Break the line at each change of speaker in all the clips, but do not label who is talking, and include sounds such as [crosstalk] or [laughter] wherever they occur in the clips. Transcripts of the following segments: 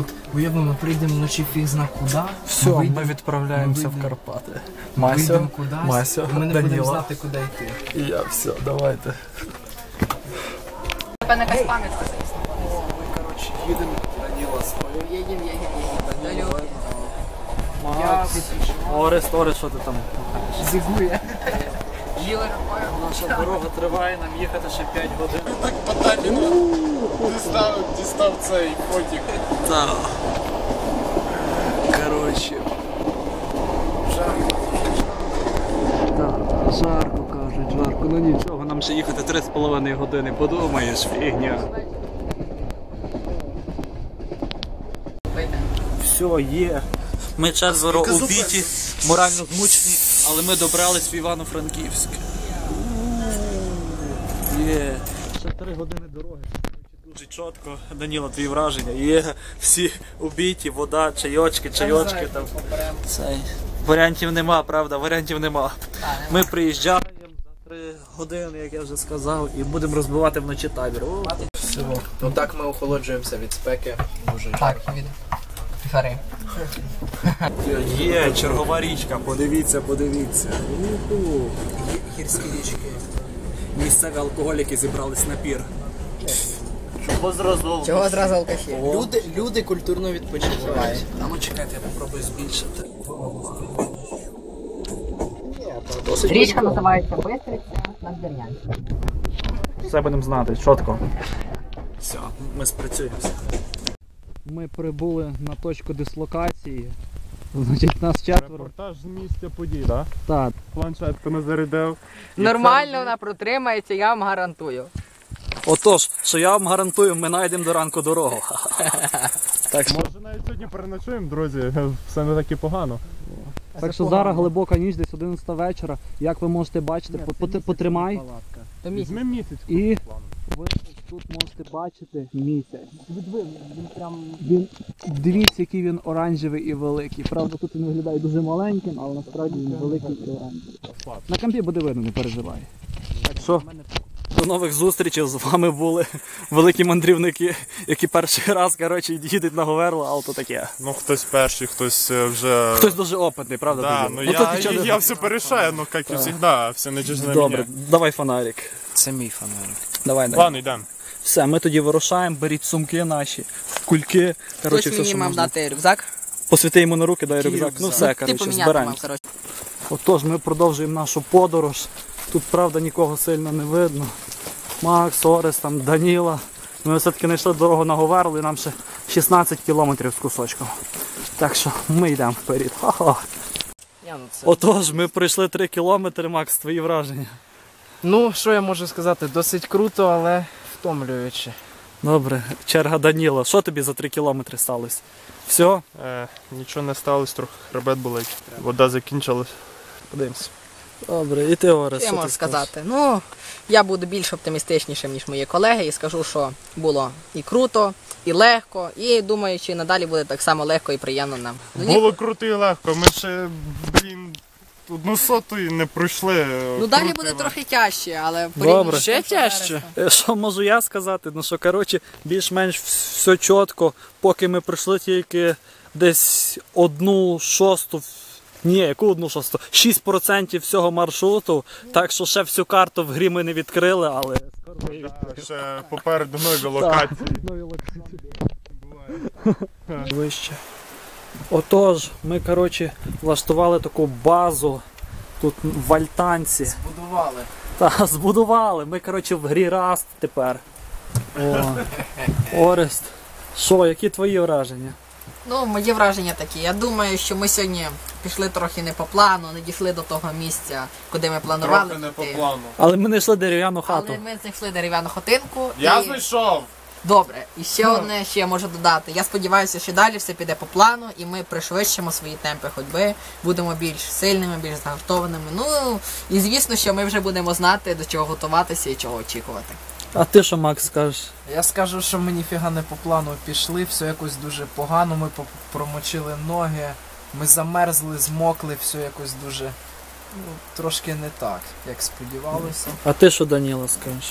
от уявимо, ми прийдемо вночі фіг зна куди.
Все,
вийдемо-
ми відправляємося в Карпати. Масю,
кудись,
Масю,
ми не будемо знати, куди йти.
І я, все, давайте.
Напевно, якась пам'ятка.
Коротше, їдемо, Даніла свою.
Їдем, їдем, їдем.
Макс, Орест, Орест, що ти там?
Зігує.
Жили.
Наша дорога триває, нам їхати ще 5 годин.
Дістав, дістав цей фотик.
Так. Коротше. Так, жарко кажуть, жарко. Ну нічого, нам ще їхати 3,5 години, подумаєш, фігня. Все, є. Ми четверо у біті, морально змучені, але ми добрались в Івано-Франківськ. Є. Ще три години дороги. Дуже чітко. Даніла, твої враження. Є всі убіті, вода, чайочки, чайочки там. Цей. Варіантів нема, правда, варіантів нема. Ми приїжджаємо за три години, як я вже сказав, і будемо розбивати вночі табір. О,
Все. Отак ми охолоджуємося від спеки. Дуже
Так, відео.
Є чергова річка, подивіться, подивіться. Уху.
гірські річки.
Місцеві алкоголіки зібрались на пір. Чого зразу?
Чого зразу алкаші?
Люди, люди культурно відпочивають.
А ну чекайте, я попробую збільшити.
Річка називається Бистриця над Дернянськом.
Все будемо знати, чітко. Все, ми спрацюємося. Ми прибули на точку дислокації. Значить, нас четверо.
Репортаж з місця подій, так?
Так,
Планшетку не зарядив.
Нормально вона протримається, я вам гарантую.
Отож, що я вам гарантую, ми знайдемо до ранку дорогу. [laughs] Так
це-
що,
Може навіть сьогодні переночуємо, друзі. [laughs] Все не так і погано.
так що зараз глибока ніч, десь 11 вечора. Як ви можете бачити, потримай.
То місяць.
Візьми місяць.
І ви тут можете бачити місяць. Він дивіться, який він оранжевий і великий. Правда, тут він виглядає дуже маленьким, але насправді він великий і оранжевий. На кампі буде видно, не переживай. Так що до нових зустрічей з вами були великі мандрівники, які перший раз коротше, їдуть на Говерло, але то таке.
Ну хтось перший, хтось е, вже.
Хтось дуже опитний, правда?
Да,
тобі?
ну, я, я,
не-
я все порешаю, ну як і завжди, все не на
Добре,
мене.
давай фонарик.
Це мій фонарик.
Давай, давай.
Ладно, йдемо.
Все, ми тоді вирушаємо, беріть сумки наші, кульки. Коротше,
Хтось
все,
мені
що
мав
можна.
дати рюкзак.
Посвіти йому на руки, дай рюкзак. Ну все,
Ти
коротше,
поміняти
збираємо. Отож, ми продовжуємо нашу подорож. Тут, правда, нікого сильно не видно. Макс, Орес, там, Даніла. Ми все-таки знайшли дорогу на Говерло і нам ще 16 кілометрів з кусочком. Так що ми йдемо вперед.
Ну, це...
Отож, ми пройшли 3 кілометри, Макс, твої враження.
ну, що я можу сказати? Досить круто, але втомлююче.
Добре, черга Даніла. Що тобі за 3 кілометри сталося? Все?
Е, нічого не сталося, трохи хребет болить. Вода закінчилась. Подивимось.
Добре, і ти, Орес.
Я
що
можу
ти скажеш?
сказати. Ну, я буду більш оптимістичнішим, ніж мої колеги, і скажу, що було і круто, і легко, і думаю, що і надалі буде так само легко і приємно нам.
Було круто і легко. Ми ще, блін, одну соту і не пройшли.
Ну далі
Круто
буде
легко.
трохи тяжче, але
Добре.
Ще тяжче.
Е, Що можу я сказати? Ну що, коротше, більш-менш все чітко, поки ми пройшли тільки десь одну шосту. Ні, яку одну шосту? 6% всього маршруту. Так що ще всю карту в грі ми не відкрили, але
Ще попереду нові локації.
нові локації. Вище. Отож, ми, коротше, влаштували таку базу тут в Альтанці.
Будували.
Та, [laughs] збудували. Ми, коротше, в грі Раст тепер. О, Орест. Що, які твої враження?
Ну, мої враження такі. Я думаю, що ми сьогодні пішли трохи не по плану, не дійшли до того місця, куди ми планували.
Трохи не по
піти.
плану.
Але ми знайшли дерев'яну хату.
Але ми знайшли дерев'яну хатинку.
Я
і...
знайшов!
Добре, і ще одне, що я можу додати. Я сподіваюся, що далі все піде по плану, і ми пришвидшимо свої темпи ходьби, будемо більш сильними, більш загартованими. Ну і звісно, що ми вже будемо знати, до чого готуватися і чого очікувати.
А ти що, Макс, скажеш?
Я скажу, що ми ніфіга не по плану пішли, все якось дуже погано, ми промочили ноги, ми замерзли, змокли, все якось дуже ну, трошки не так, як сподівалося.
А ти що, Даніла, скажеш?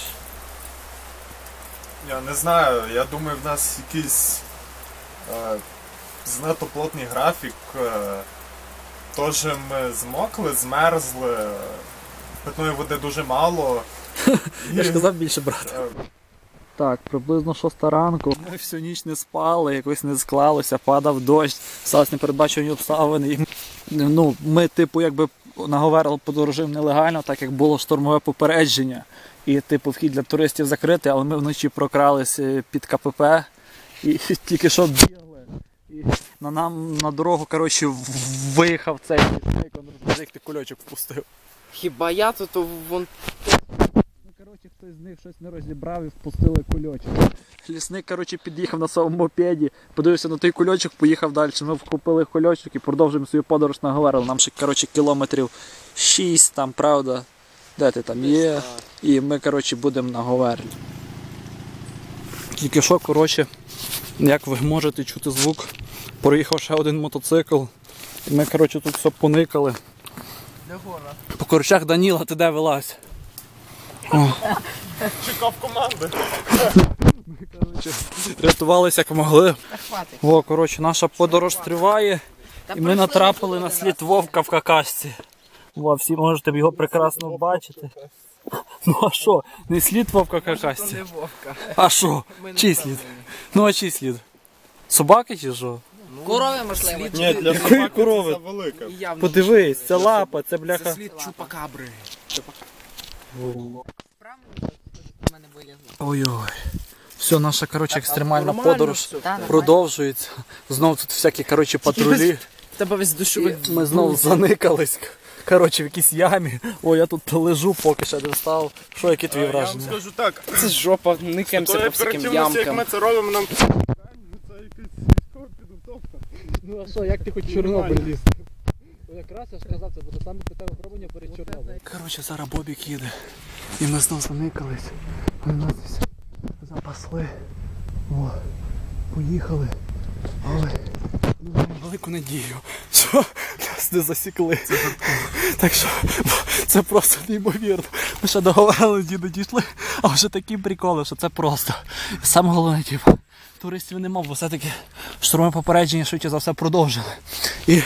Я не знаю, я думаю, в нас якийсь Е, Занадто плотний графік. е, Тож ми змокли, змерзли. Питної води дуже мало.
Я ж казав більше брати. Так, приблизно шоста ранку. Ми всю ніч не спали, якось не склалося, падав дощ, сталися непередбачені обставини. І, ну, ми, типу, якби на Говерл нелегально, так як було штурмове попередження. І, типу, вхід для туристів закритий, але ми вночі прокрались е, під КПП і [laughs] тільки що бігли. І на нам на дорогу, коротше, виїхав цей ти кульочок впустив.
Хіба я тут вон
коротше, хтось з них щось не розібрав і впустили кульочок. Лісник, коротше, під'їхав на своєму мопеді, подивився на той кульочок, поїхав далі. Ми вкупили кульочок і продовжуємо свою подорож на Говерл. Нам ще, коротше, кілометрів 6 там, правда. Де ти там є? І ми, коротше, будемо на Говерлі. Тільки що, коротше, як ви можете чути звук, проїхав ще один мотоцикл. І ми, коротше, тут все поникали.
де гора.
По корчах Даніла, ти де вилазь?
Чекав команди.
Коротше, рятувалися як могли. О, коротше, наша подорож триває, і ми натрапили на слід вовка в какашці. О, всі можете його прекрасно бачити. Ну а що? Не слід вовка в какашці?
не вовка.
А що? Чий слід? Ну а чий слід? Собаки чи що?
Ну,
Корови, можливо.
Ні, для собаки
корови?
це
явно
Подивись, це лапа, це
Це
бляха.
слід чупакабри.
Правильно? В мене вилізло.
Ой-ой. Все, наша коротше екстремальна подорож
все.
Продовжується. Знов тут всякі коротше патрулі.
Тебе весь душовий.
Ми знову заникались. Коротше, в якійсь ямі. О, я тут лежу, поки ще не встав. Що, які твої
Е, Я вам
враження?
скажу так,
Це жопа, никаємося по всяким
оперативності, як ми це робимо, нам це якась військова підготовка.
Ну а що, як ти хоч
Чорнобиль
ліз? Якраз я ж казав, це буде саме питання випробування перед Чорнобилем. Коротше, зараз Бобік їде. І ми знов заникались. Вони нас десь запасли. О, поїхали. Але ми маємо велику надію, що нас не засікли. Так що це просто неймовірно. Ми ще договорили, діду дійшли, а вже такі приколи, що це просто. І Саме головне, типу, туристів нема, бо все-таки штурмове попередження швидше за все продовжили. І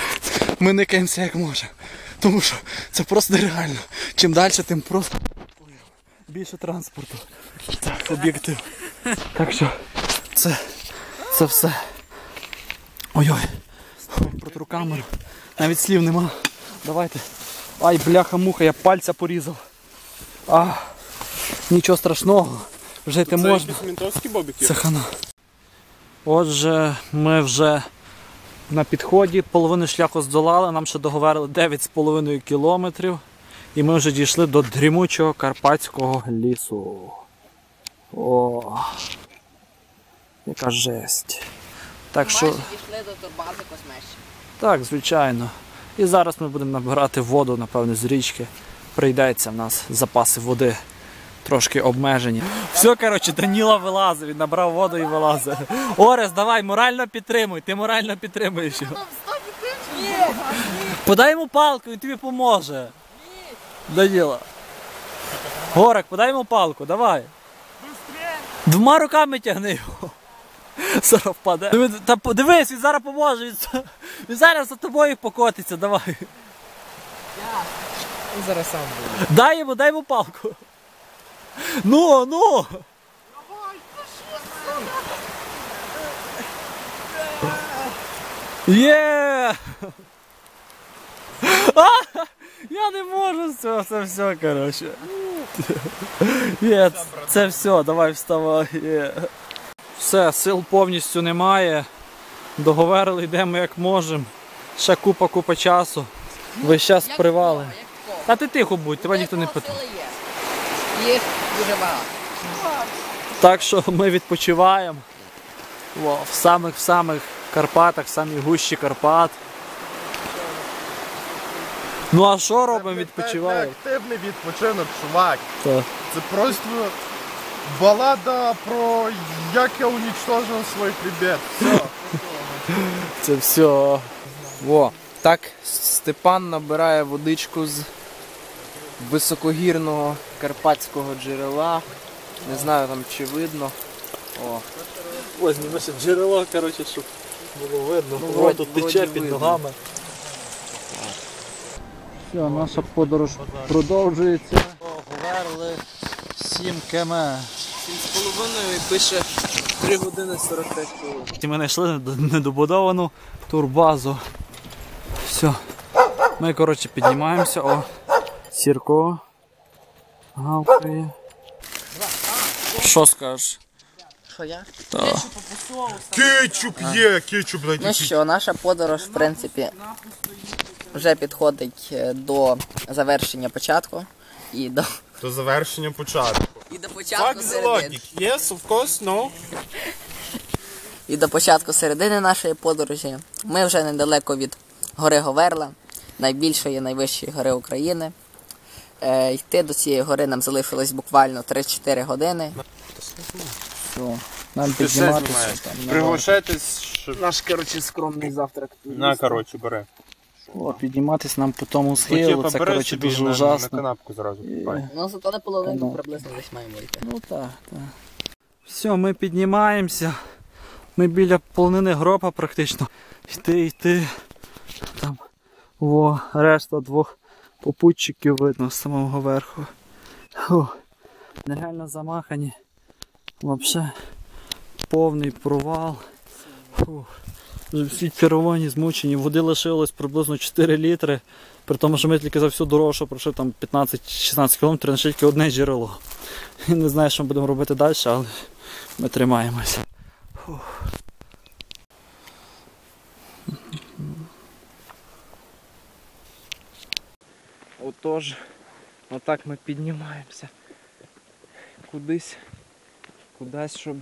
ми никаємося як можемо. Тому що це просто нереально. Чим далі, тим просто більше транспорту. Так, об'єктив. Так що це, це все. Ой-ой. Протру камеру. Навіть слів нема. Давайте. Ай, бляха-муха, я пальця порізав. А, нічого страшного. Жити
Це
можна. Це хана. Отже, ми вже на підході, половину шляху здолали, нам ще договорили 9,5 кілометрів. І ми вже дійшли до дрімучого карпатського лісу. О, яка жесть. Так що,
Майже дійшли до турбази космещі.
так, звичайно. І зараз ми будемо набирати воду, напевне, з річки. Прийдеться в нас запаси води трошки обмежені. Все, коротше, Даніла вилазить, він набрав воду і вилазить. Орес, давай, морально підтримуй, ти морально підтримуєш його. Подай йому палку, він тобі поможе. Даніла. Горик, подай йому палку, давай. Двома руками тягни його. Зараз впаде. Та подивись, він зараз поможе. Він, він зараз за тобою покотиться, давай.
Він зараз сам буде.
Дай йому, дай йому палку. Ну, ну. Є! А, я не можу з цього, це все, коротше. Є, це все, давай вставай. Є. Все, сил повністю немає. Договорили, йдемо як можемо. Ще купа купа часу. Весь час привали. Та ти тихо будь, тебе ніхто не питав.
Є. Їх дуже багато.
Так що ми відпочиваємо Во, в самих в самих Карпатах, в самій гущі Карпат. Ну а що робимо? Відпочиваємо.
Це активний відпочинок, чувак.
Та.
Це просто балада про як я уничтожив свій хребет. Все.
Це все.
Во, так Степан набирає водичку з високогірного карпатського джерела. Не знаю там чи видно. О,
Ось зніми ще джерело, коротше, щоб
було видно.
Ну, вроді-
тут
вроді
тече під
видно.
ногами.
Все, наша подорож продовжується.
Говерли 7 км.
7,5 і пише 3 години 45 хвилин.
І ми знайшли недобудовану турбазу. Все. Ми, коротше, піднімаємося. О, сірко. Гавкає. Що скажеш?
Що я?
Кетчуп є, кетчуп найди.
Ну що, наша подорож, в принципі, вже підходить е, до завершення початку. І до,
До завершення початку.
і до початку
Fuck the
середини.
logic. Yes, of course, no.
І до початку середини нашої подорожі. Ми вже недалеко від гори Говерла, найбільшої, найвищої гори України. Е, йти до цієї гори нам залишилось буквально 3-4 години.
Все. Нам підніматися. там, на-
Приглашайтесь, щоб...
Наш, коротше, скромний завтрак.
На, коротше, бери.
О, підніматись нам по тому схилу. Це,
бери
коротше,
собі
дуже
на, на
ужасно.
канапку зразу. купай.
Ну, зато на половину
Ну.
приблизно десь маємо йти.
Ну так, так. Все, ми піднімаємося. Ми біля полонини гроба практично. Йти, йти. Там о, решта двох попутчиків видно з самого верху. Фу, нереально замахані. Взагалі повний провал. Фу. Вже всі червоні, змучені. Води лишилось приблизно 4 літри. При тому, що ми тільки за всю дорогу, пройшли там 15-16 км, знайшли тільки одне джерело. [laughs] Не знаю, що ми будемо робити далі, але ми тримаємося. Фух.
Отож, отак ми піднімаємося. Кудись, кудись, щоб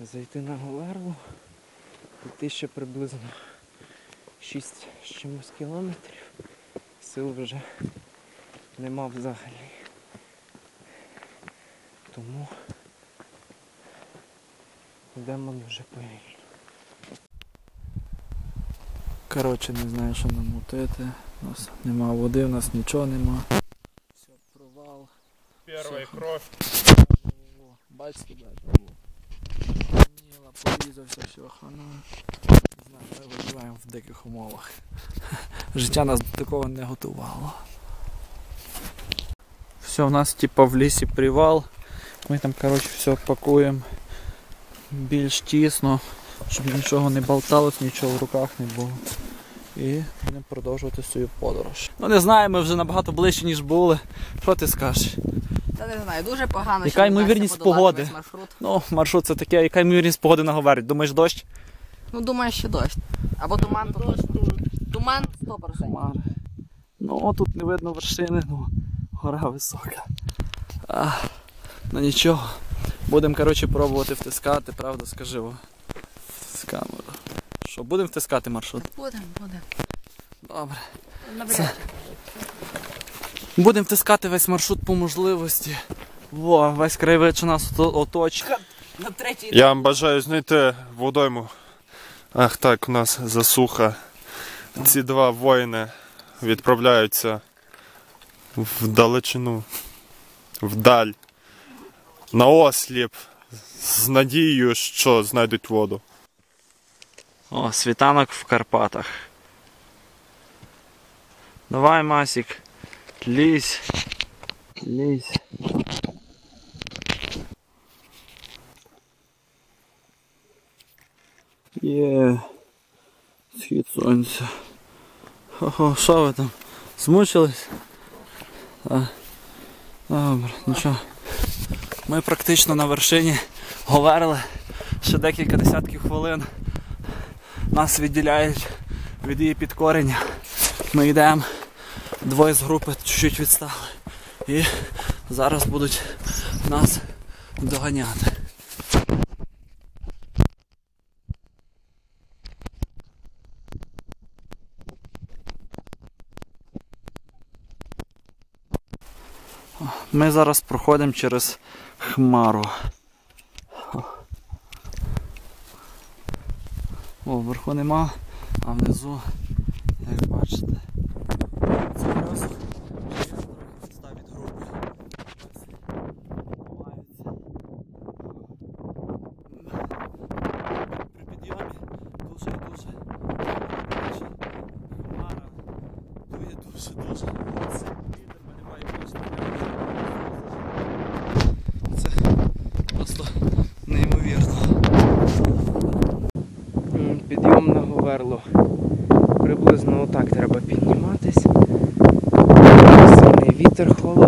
зайти на Говерлу. Йти ще приблизно 6 з чимось кілометрів. Сил вже нема взагалі. Тому йдемо дуже повільно.
Коротше, не знаю, що нам мутити. У нас нема води, у нас нічого нема. Все, провал.
Перша кров.
Бачите, бачите. Ніла, порізався, все, хана. Не знаю, ми виживаємо в диких умовах. [laughs] Життя нас до такого не готувало. Все, у нас типа в лісі привал. Ми там, коротше, все пакуємо більш тісно, щоб нічого не болталось, нічого в руках не було. І будемо продовжувати свою подорож. Ну не знаю, ми вже набагато ближче, ніж були. Що ти скажеш?
Та не знаю, дуже погано.
Яка ймовірність погоди?
маршрут.
Ну, маршрут це таке, яка ймовірність погоди на Говерлі? Думаєш дощ?
Ну, думаю, що дощ. Або туман, то точно. Туман 100%.
Хмари. Ну, тут не видно вершини, ну, гора висока. А, ну нічого. Будемо, коротше, пробувати втискати, правда, скажи. З камеру. Що, будемо втискати маршрут?
Будемо, будемо.
Добре.
Навряд.
Будемо втискати весь маршрут по можливості. Во, весь краєвид, що нас ото- оточує.
На третій
Я вам бажаю знайти водойму. Ах так, у нас засуха. Ці два воїни відправляються в далечину, вдаль, на осліп, з надією, що знайдуть воду.
О, світанок в Карпатах. Давай, Масік. Лізь. Лізь. Є. Схід сонця. Ого, що ви там? Змучились? Так. Добре, нічого. Ми практично на вершині говерли ще декілька десятків хвилин нас відділяють від її підкорення. Ми йдемо, двоє з групи чуть-чуть відстали. І зараз будуть нас доганяти. Ми зараз проходимо через Хмару. О, вверху нема, а внизу, як бачите,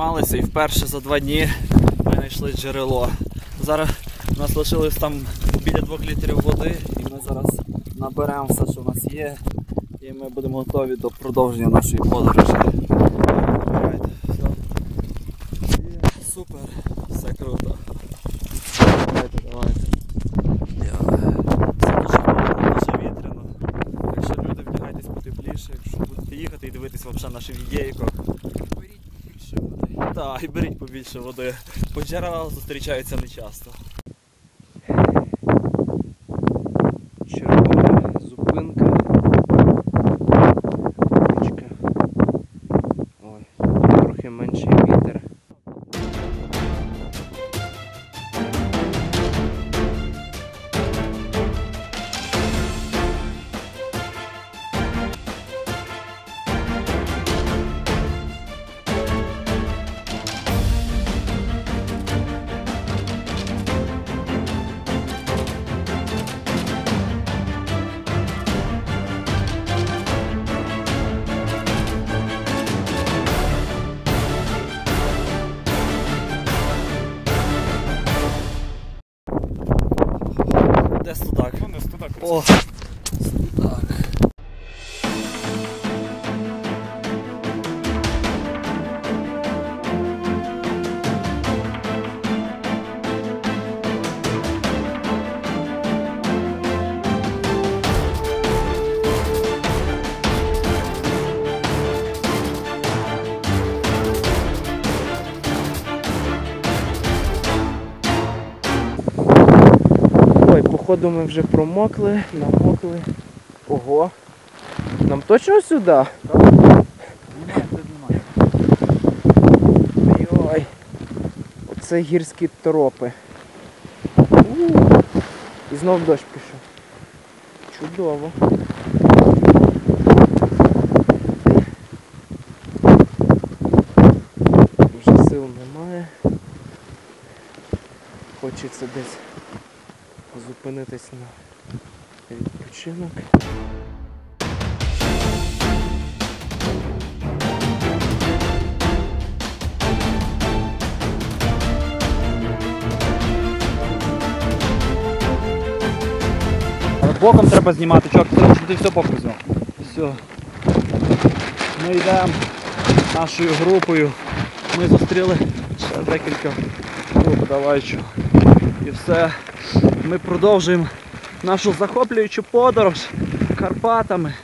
піднімалися і вперше за два дні ми знайшли джерело. Зараз у нас лишилось там біля двох літрів води, і ми зараз наберемо все, що в нас є, і ми будемо готові до продовження нашої подорожі. Супер, все круто. Давайте, давайте. Я- Це дуже холодно, дуже вітряно. Так що люди вдягайтесь потепліше, якщо будете їхати і взагалі наше відєйко.
Беріть більше води.
Так, і беріть побільше води. Бо джерела зустрічаються нечасто.
Вон
походу ми вже промокли, намокли. Ого. Нам точно сюди? Ой. Оце гірські тропи. У. І знов дощ пішов. Чудово. Вже сил немає. Хочеться десь зупинитись на відпочинок.
Боком треба знімати, щоб ти все боком зняв. Все. Ми йдемо нашою групою. Ми зустріли ще декілька груп, давай чо. І все. Ми продовжуємо нашу захоплюючу подорож Карпатами,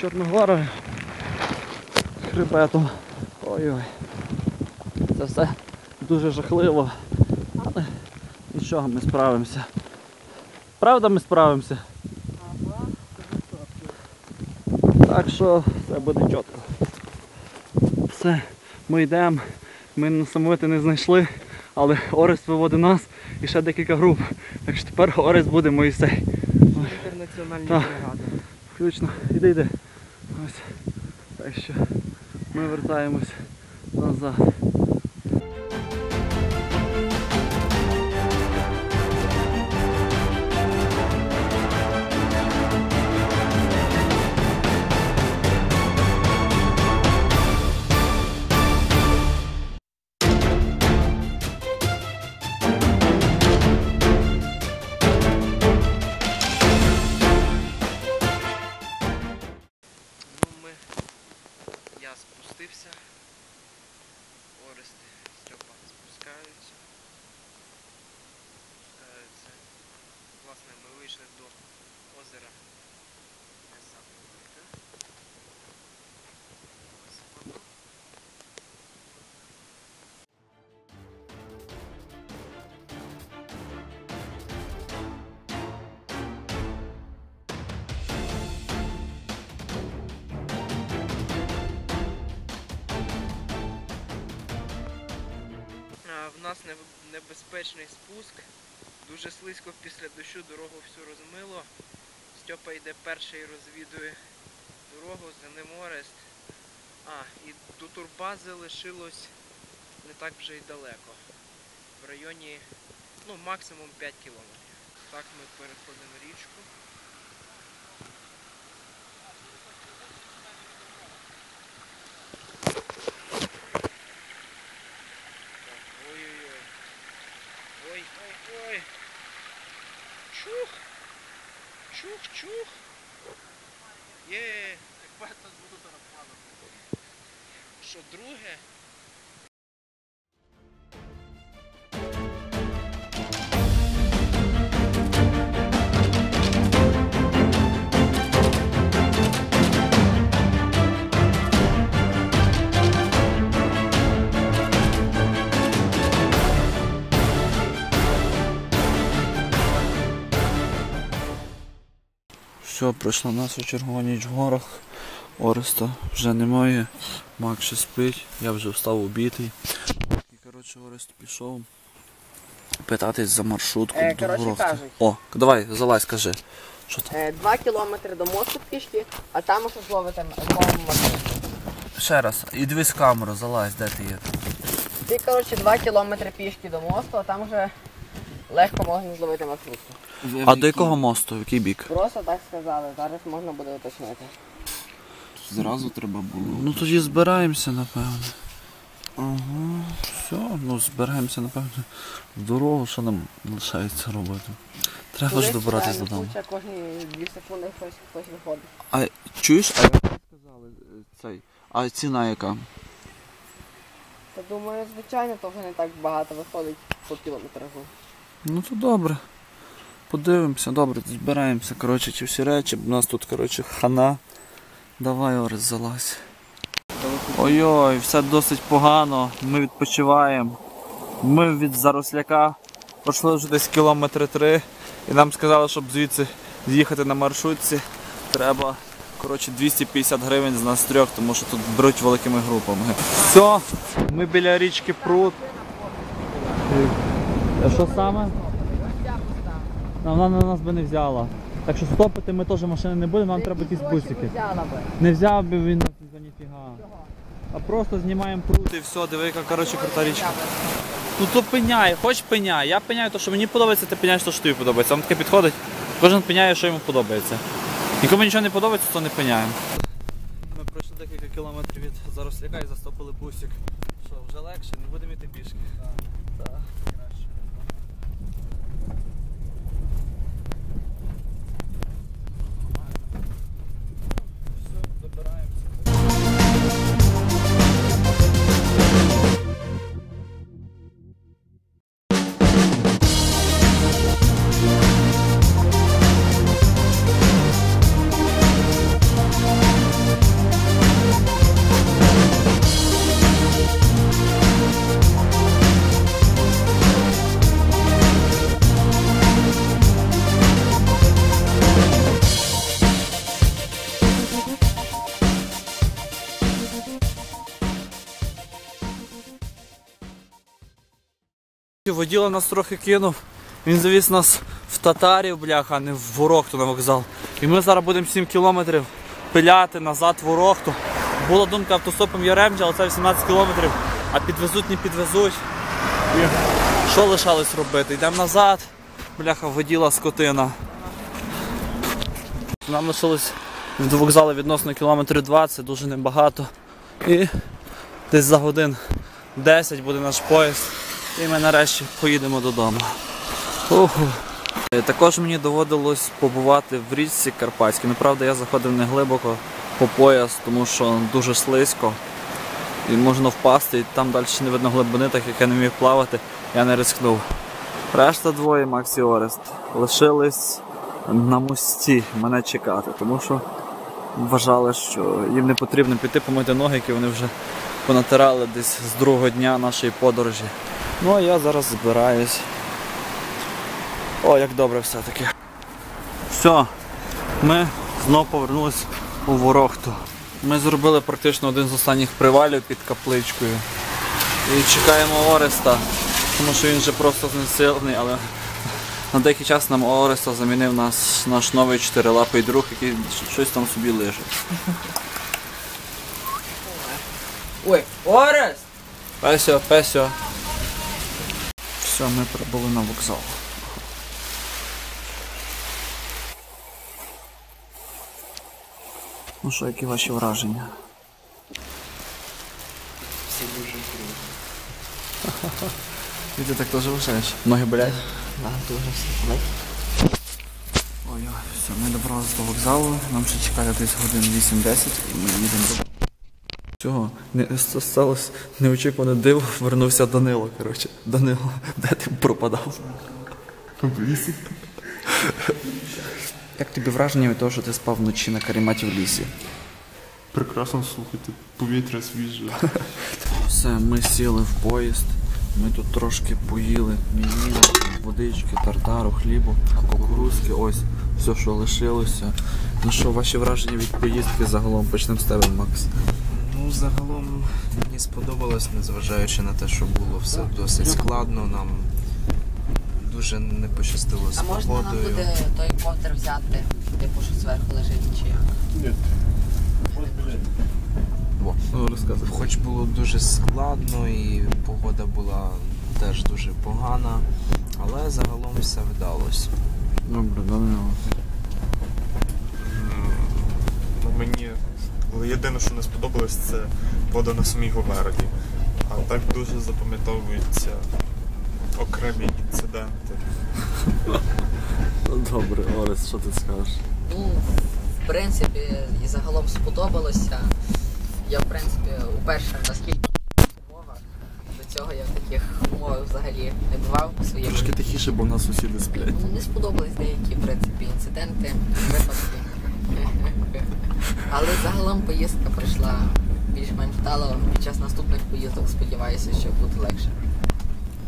Чорногорою, хребетом. Ой-ой. Це все дуже жахливо. Але нічого, ми справимося. Правда, ми справимося? Так що все буде чітко. Все, ми йдемо. Ми несамовити не знайшли, але Орест виводить нас і ще декілька груп. Так що тепер Орест буде Моїсей.
Інтернаціональні бригади.
Включно. Іди йди. Ось. Так що ми вертаємось назад.
опустився. Орести стьопа спускаються. Спускаються. Власне, ми вийшли до озера. Нас небезпечний спуск. Дуже слизько після дощу дорогу всю розмило. Стьопа йде перший розвідує дорогу, за. А, і до турбази лишилось не так вже й далеко. В районі, ну, максимум 5 кілометрів. Так ми переходимо річку. Bonjour.
Все, пройшла наша чергова ніч в горах. Ореста вже немає. Мак ще спить, я вже встав убитий. І коротше Орест пішов питатись за маршрутку
Е,
до
коротше кажуть.
О, давай, залазь, кажи. Що там?
Е, Два кілометри до мосту пішки, а там уже зловити зловимо машину.
Ще раз, і дивись в камеру, залазь, де ти є.
Ти, коротше, два кілометри пішки до мосту, а там вже легко можна зловити маршрутку.
А до якого мосту? В який бік?
Просто так сказали, зараз можна буде уточнити.
Зразу треба було.
Ну тоді збираємося, напевно. Ага, все, ну збираємося, напевно. В дорогу, що нам лишається робити. Треба ж добратися додому.
Куча кожні дві секунди хтось, хтось виходить.
А чуєш, а як сказали цей? А ціна яка?
Та думаю, звичайно, то вже не так багато виходить по кілометру.
Ну то добре. Подивимося, добре, збираємося, коротше, ці всі речі. У нас тут, коротше, хана. Давай, Орес, залазь. Ой-ой, все досить погано. Ми відпочиваємо. Ми від Заросляка пройшли вже десь кілометри три. І нам сказали, щоб звідси з'їхати на маршрутці, треба коротше, 250 гривень з нас трьох, тому що тут беруть великими групами. Все, ми біля річки Прут. А що саме? А Вона на нас би не взяла. Так що стопити ми теж машини не будемо, нам треба якісь бусики. Не взяв би він нас за ніфіга. А просто знімаємо прут і все, диви, яка коротше крута річка. Ну то пеняй, хоч пеняй. Я пеняю те, що мені подобається, ти пеняєш те, що тобі подобається. Вам таке підходить. Кожен пеняє, що йому подобається. Нікому нічого не подобається, то не пеняємо. Ми пройшли декілька кілометрів від Заросляка і застопили бусик. Що, вже легше, не будемо йти пішки. Воділа нас трохи кинув. Він завіз нас в татарів, бляха, а не в Ворохту на вокзал. І ми зараз будемо 7 кілометрів пиляти назад в Ворохту. Була думка автостопом Яремча, але це 18 кілометрів, а підвезуть, не підвезуть. І що лишалось робити? Йдемо назад, бляха, воділа скотина. Нам лишилось до вокзалу відносно кілометрів 20, дуже небагато. І десь за годин 10 буде наш поїзд. І ми нарешті поїдемо додому. Уху. Е, Також мені доводилось побувати в річці Карпатській. Ну, правда, я заходив не глибоко по пояс, тому що дуже слизько. І можна впасти, і там далі не видно глибини, так як я не міг плавати, я не ризикнув. Решта двоє, Макс і Орест, лишились на мості мене чекати, тому що вважали, що їм не потрібно піти помити ноги, які вони вже понатирали десь з другого дня нашої подорожі. Ну а я зараз збираюсь. О, як добре все-таки. Все, ми знов повернулись у Ворохту. Ми зробили практично один з останніх привалів під капличкою. І чекаємо Ореста, тому що він вже просто знесилений, але на деякий час нам Ореста замінив наш, наш новий чотирилапий друг, який щось там собі лежить.
Ой, Орес!
Песьо, песьо. Все, ми прибули на вокзал. Ну що, які ваші враження? Все дуже круто. [laughs] І ти так теж вважаєш? Ноги болять?
Да, дуже все.
Ой, все, ми добралися до вокзалу, нам ще чекати десь годин 8-10 і ми їдемо до. Цього не сталося неочікуване диво, вернувся Данило, коротше. Данило, де ти пропадав?
В лісі.
Як тобі враження від того, що ти спав вночі на каріматі в лісі?
Прекрасно слухати. Повітря свіже.
Все, ми сіли в поїзд, ми тут трошки поїли мені, водички, тартару, хлібу, кукурузки, ось все, що лишилося. Ну що, ваші враження від поїздки загалом почнемо з тебе, Макс.
Ну, загалом мені сподобалось, незважаючи на те, що було все досить складно. Нам дуже не пощастило з
А можна нам
погодою.
буде той ковдр взяти, типу, що зверху лежить, чи як?
Во.
Ну, розказуй.
Хоч було дуже складно і погода була теж дуже погана, але загалом все вдалося.
Добре, Данило.
Єдине, що не сподобалось, це вода на самій Говерлі. А так дуже запам'ятовуються окремі інциденти.
Добре, Орес, що ти скажеш?
Ну, в принципі, і загалом сподобалося. Я, в принципі, уперше наскільки умова. До цього я в таких умовах взагалі не бував у своєму.
Трошки тихіше, бо в нас сусіди сплять.
Ну, Не сподобались деякі, в принципі, інциденти, випадки. Але загалом поїздка пройшла більш-менш вдало. Під час наступних поїздок сподіваюся, що буде легше.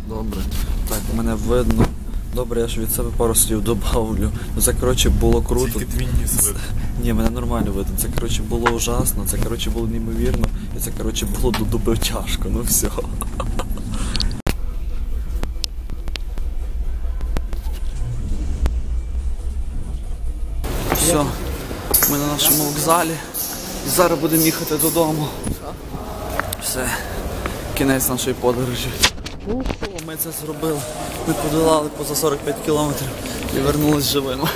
Добре. Так, мене видно. Добре, я ж від себе пару слів добавлю. Ну це коротше було круто.
Тільки твій ніс видно.
Ні, мене нормально видно. Це коротше було ужасно, це коротше було неймовірно, і це коротше було до дуби тяжко, ну все. Все, ми на нашому вокзалі. І зараз будемо їхати додому. Все, кінець нашої подорожі. Ми це зробили. Ми подолали поза 45 кілометрів і вернулись живими.